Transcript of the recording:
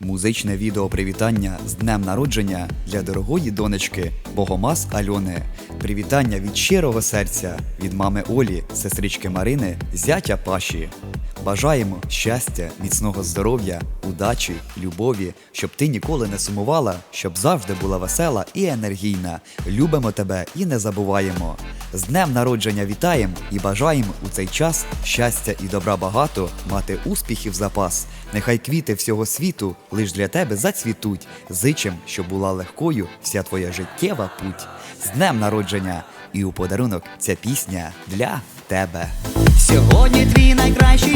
Музичне відео привітання з днем народження для дорогої донечки Богомаз Альони. Привітання від щирого серця від мами Олі, сестрички Марини, зятя Паші. Бажаємо щастя, міцного здоров'я, удачі, любові, щоб ти ніколи не сумувала, щоб завжди була весела і енергійна. Любимо тебе і не забуваємо. З днем народження вітаємо і бажаємо у цей час щастя і добра багато, мати успіхів запас. Нехай квіти всього світу лиш для тебе зацвітуть. Зичим, щоб була легкою вся твоя життєва путь. З днем народження! І у подарунок ця пісня для тебе. Сьогодні твій найкращий